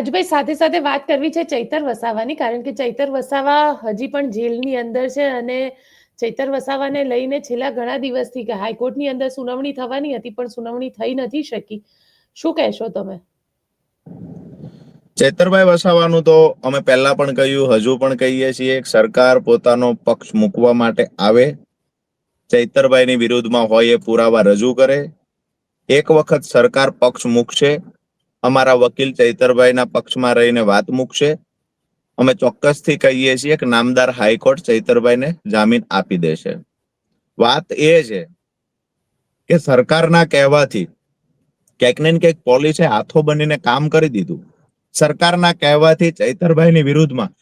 રાજભાઈ સાથે સાથે વાત કરવી છે ચૈતર વસાવાની, કારણ કે ચૈતર વસાવા હજી પણ જેલની અંદર છે અને ચૈતર વસાવાને લઈને છેલ્લા ઘણા દિવસથી કે હાઈકોર્ટની અંદર સુનાવણી થવાની હતી, પણ સુનાવણી થઈ નથી શકી. શું કહેશો તમે? ચેતરભાઈ વસાવાનું તો અમે પહેલા પણ કહ્યું, હજુ પણ કહીએ છીએ સરકાર પોતાનો પક્ષ મૂકવા માટે આવે. ચૈતરભાઈની વિરુદ્ધમાં હોય એ પુરાવા રજૂ કરે. એક વખત સરકાર પક્ષ મૂકશે અમારા વકીલ ચૈતરભાઈના પક્ષમાં રહીને વાત મૂકશે. અમે ચોક્કસથી કહીએ છીએ કે નામદાર હાઈકોર્ટ ચૈતરભાઈને જામીન આપી દેશે. વાત એ છે કે સરકારના કહેવાથી ક્યાંક ને ક્યાંક પોલીસે હાથો બનીને કામ કરી દીધું. સરકારના કહેવાથી ચૈતરભાઈની વિરુદ્ધમાં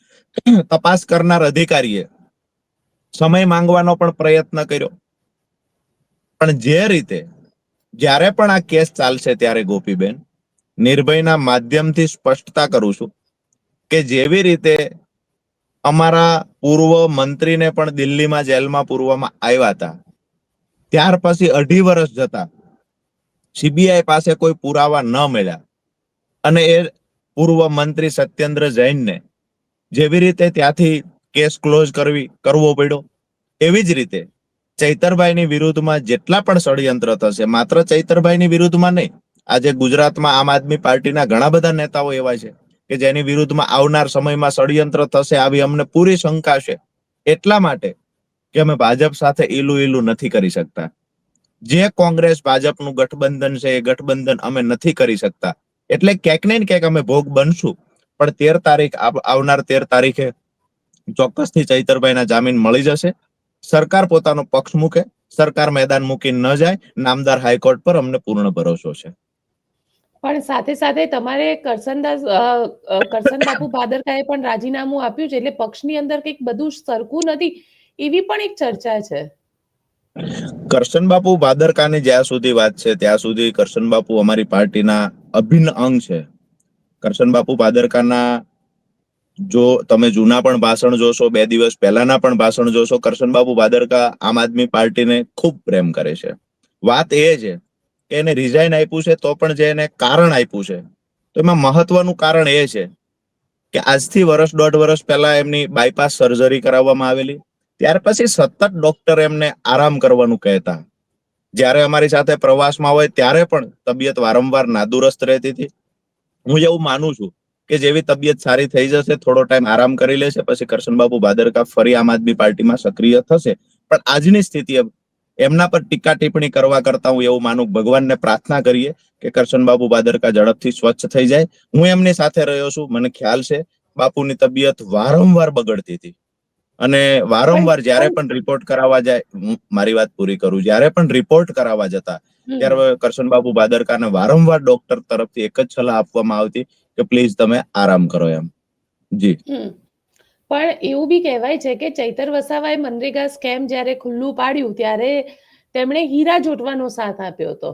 તપાસ કરનાર અધિકારીએ સમય માંગવાનો પણ પ્રયત્ન કર્યો. પણ જે રીતે, જ્યારે પણ આ કેસ ચાલશે ત્યારે ગોપીબેન નિર્ભયના માધ્યમથી સ્પષ્ટતા કરું છું કે જેવી રીતે અમારા પૂર્વ મંત્રીને પણ દિલ્હીમાં જેલમાં પૂરવામાં આવ્યા હતા, ત્યાર પછી અઢી વર્ષ જતા સીબીઆઈ પાસે કોઈ પુરાવા ન મળ્યા અને એ પૂર્વ મંત્રી સત્યેન્દ્ર જૈનને જેવી રીતે ત્યાંથી કેસ ક્લોઝ કરવી, કરવો પડ્યો, એવી જ રીતે ચૈતરભાઈની વિરુદ્ધમાં જેટલા પણ ષડયંત્ર થશે, માત્ર ચૈતરભાઈની વિરુદ્ધમાં નહીં આજે ગુજરાતમાં આમ આદમી પાર્ટીના ઘણા બધા નેતાઓ એવા છે કે જેની વિરુદ્ધમાં આવનાર સમયમાં ષડયંત્ર થશે, આવી અમને પૂરી શંકા છે. એટલા માટે કે અમે ભાજપ સાથે ઈલું ઈલું નથી કરી શકતા. જે કોંગ્રેસ ભાજપનું ગઠબંધન છે, એ ગઠબંધન અમે નથી કરી શકતા. એટલે ક્યાંક ને ક્યાંક અમે ભોગ બનશું. પણ તેર તારીખ આવનાર તેર તારીખે ચોક્કસથી ચૈતરભાઈના જામીન મળી જશે. સરકાર પોતાનો પક્ષ મૂકે, સરકાર મેદાન મૂકી ન જાય, નામદાર હાઈકોર્ટ પર અમને પૂર્ણ ભરોસો છે. પણ સાથે સાથે તમારે કરસનદાસ કરસન બાપુ ભાદરકાએ પણ રાજીનામું આપ્યું છે, એટલે પક્ષની અંદર કંઈક બધું સરખું નથી, એવી પણ એક ચર્ચા છે. કરશન બાપુ ભાદરકાની જ્યાં સુધી વાત છે, ત્યાં સુધી કરશન બાપુ અમારી પાર્ટીના અભિન્ન અંગ છે. કરશન બાપુ ભાદરકાના જો તમે જૂના પણ ભાષણ જોશો, બે દિવસ પહેલાના પણ ભાષણ જોશો કરશન બાપુ ભાદરકા આમ આદમી પાર્ટીને ખૂબ પ્રેમ કરે છે. વાત એ છે એને રિઝાઇન આપ્યું છે, તો પણ જે એને કારણ આપ્યું છે. તો એમાં મહત્વનું કારણ એ છે કે આજથી વર્ષ દોઢ વર્ષ પહેલા એમની બાયપાસ સર્જરી કરાવવામાં આવેલી. ત્યાર પછી સતત ડોક્ટર એમને આરામ કરવાનું કહેતા. જ્યારે અમારી સાથે પ્રવાસમાં હોય ત્યારે પણ તબિયત વારંવાર નાદુરસ્ત રહેતી હતી. હું એવું માનું છું કે જેવી તબિયત સારી થઈ જશે, થોડો ટાઈમ આરામ કરી લેશે, પછી કરશનબાબુ ભાદરકા ફરી આમ આદમી પાર્ટીમાં સક્રિય થશે. પણ આજની સ્થિતિ એમના પર ટીકા ટિપ્પણી કરવા કરતા હું એવું માનું ભગવાનને પ્રાર્થના કરીએ કે કરશનબાબુ ભાદરકા ઝડપથી સ્વચ્છ થઈ જાય. હું એમની સાથે રહ્યો છું મને ખ્યાલ છે બાપુની તબિયત વારંવાર બગડતી હતી. અને વારંવાર જ્યારે પણ રિપોર્ટ કરાવવા જાય હું મારી વાત પૂરી કરું જ્યારે પણ રિપોર્ટ કરાવવા જતા ત્યારે કરશન બાબુ ભાદરકાને વારંવાર ડોક્ટર તરફથી એક જ સલાહ આપવામાં આવતી કે પ્લીઝ તમે આરામ કરો એમ. જી. પણ એવું બી કહેવાય છે કે ચૈતર વસાવાએ મનરેગા સ્કેમ જ્યારે ખુલ્લું પાડ્યું, ત્યારે તેમણે હીરા જોટવાનો સાથ આપ્યો હતો.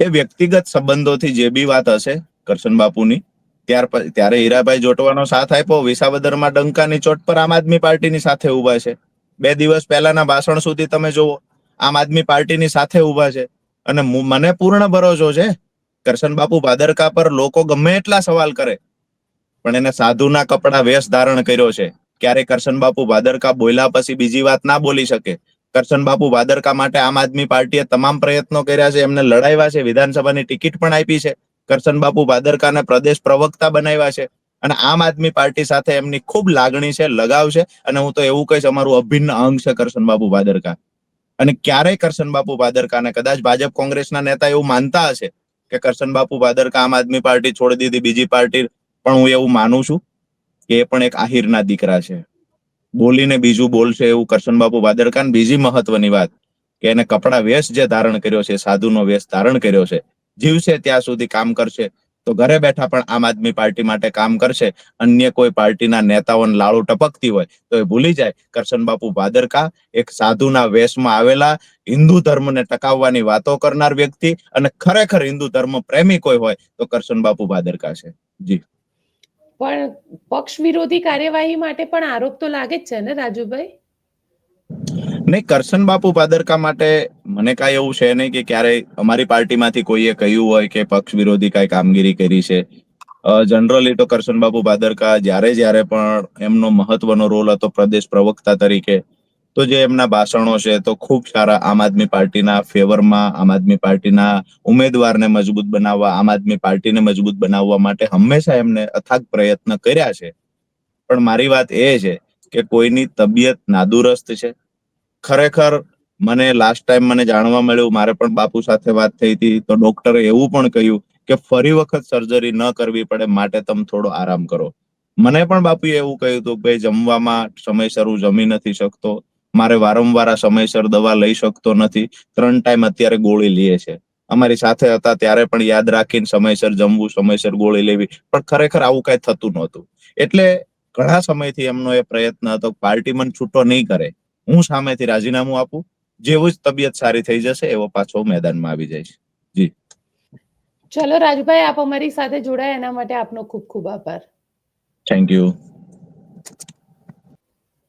એ વ્યક્તિગત સંબંધોથી જે બી વાત હશે, કરશન બાપુની, ત્યાર ત્યારે હીરાભાઈ જોટવાનો સાથ આપ્યો. વિસાવદરમાં ડંકાની ચોટ પર આમ આદમી પાર્ટીની સાથે ઊભા છે. બે દિવસ પહેલાના ભાષણ સુધી તમે જુઓ, આમ આદમી પાર્ટીની સાથે ઊભા છે. અને મને પૂર્ણ ભરોસો છે, કરશન બાપુ ભાદરકા પર લોકો ગમે એટલા સવાલ કરે પણ એને સાધુના કપડા વેશ ધારણ કર્યો છે. ક્યારે કરશન બાપુ ભાદરકા બોલ્યા પછી બીજી વાત ના બોલી શકે. કરશન બાપુ ભાદરકા માટે આમ આદમી પાર્ટીએ તમામ પ્રયત્નો કર્યા છે, એમને લડાવ્યા છે, વિધાનસભાની ટિકિટ પણ આપી છે. કરશન બાપુ ભાદરકાને પ્રદેશ પ્રવક્તા બનાવ્યા છે અને આમ આદમી પાર્ટી સાથે એમની ખૂબ લાગણી છે, લગાવ છે અને હું તો એવું કહીશ અમારું અભિન્ન અંગ છે કરશન બાપુ ભાદરકા અને ક્યારેય કરશન બાપુ ભાદરકાને કદાચ ભાજપ કોંગ્રેસના નેતા એવું માનતા હશે કે કરશન બાપુ ભાદરકા આમ આદમી પાર્ટી છોડી દીધી, બીજી પાર્ટી પણ હું એવું માનું છું કે એ પણ એક આહિરના દીકરા છે. બોલીને બીજું બોલશે એવું કરશન બાપુ ભાદરકા ને બીજી મહત્વની વાત કે એને કપડા વેશ જે ધારણ કર્યો છે, સાધુનો વેશ ધારણ કર્યો છે, જીવશે ત્યાં સુધી કામ કરશે. તો ઘરે બેઠા પણ આમ આદમી પાર્ટી માટે કામ કરશે. અન્ય કોઈ પાર્ટીના નેતાઓને લાળુ ટપકતી હોય તો એ ભૂલી જાય. કરશન બાપુ ભાદરકા એક સાધુના વેશમાં આવેલા હિન્દુ ધર્મને ટકાવવાની વાતો કરનાર વ્યક્તિ અને ખરેખર હિન્દુ ધર્મ પ્રેમી કોઈ હોય તો કરશન બાપુ ભાદરકા છે. જી. પણ પક્ષ વિરોધી કાર્યવાહી માટે પણ આરોપ તો લાગે જ છે ને, રાજુભાઈ? નહીં, કરશન બાપુ પાદરકા માટે મને કાંઈ એવું છે નહીં કે ક્યારેય અમારી પાર્ટીમાંથી કોઈએ કહ્યું હોય કે પક્ષ વિરોધી કાંઈ કામગીરી કરી છે. જનરલી તો કરશનબાબુ પાદરકા જ્યારે જ્યારે પણ એમનો મહત્વનો રોલ હતો પ્રદેશ પ્રવક્તા તરીકે તો જે એમના ભાષણો છે, તો ખૂબ સારા આમ આદમી પાર્ટીના ફેવરમાં, આમ આદમી પાર્ટીના ઉમેદવારને મજબૂત બનાવવા, આમ આદમી પાર્ટીને મજબૂત બનાવવા માટે હંમેશા એમને અથાગ પ્રયત્ન કર્યા છે. પણ મારી વાત એ છે કે કોઈની તબિયત નાદુરસ્ત છે. ખરેખર મને લાસ્ટ ટાઈમ મને જાણવા મળ્યું, મારે પણ બાપુ સાથે વાત થઈ હતી, તો ડોક્ટરે એવું પણ કહ્યું કે ફરી વખત સર્જરી ન કરવી પડે, માટે તમે થોડો આરામ કરો. મને પણ બાપુએ એવું કહ્યું હતું કે જમવામાં સમયસર હું જમી નથી શકતો. મારે વારંવાર આ સમયસર દવા લઈ શકતો નથી. ત્રણ ટાઈમ અત્યારે ગોળી લઈએ છે. અમારી સાથે હતા ત્યારે પણ યાદ રાખીને સમયસર જમવું સમયસર ગોળી લેવી પણ ખરેખર આવું કઈ થતું નહોતું. એટલે ઘણા સમયથી એમનો એ પ્રયત્ન હતો પાર્ટી મને છૂટો નહીં કરે. હું સામેથી રાજીનામું આપું. જેવું જ તબિયત સારી થઈ જશે એવો પાછો મેદાનમાં આવી જઈશ. ચલો રાજભાઈ આપ અમારી સાથે જોડાયા. એના માટે આપનો ખૂબ ખૂબ આભાર. Thank you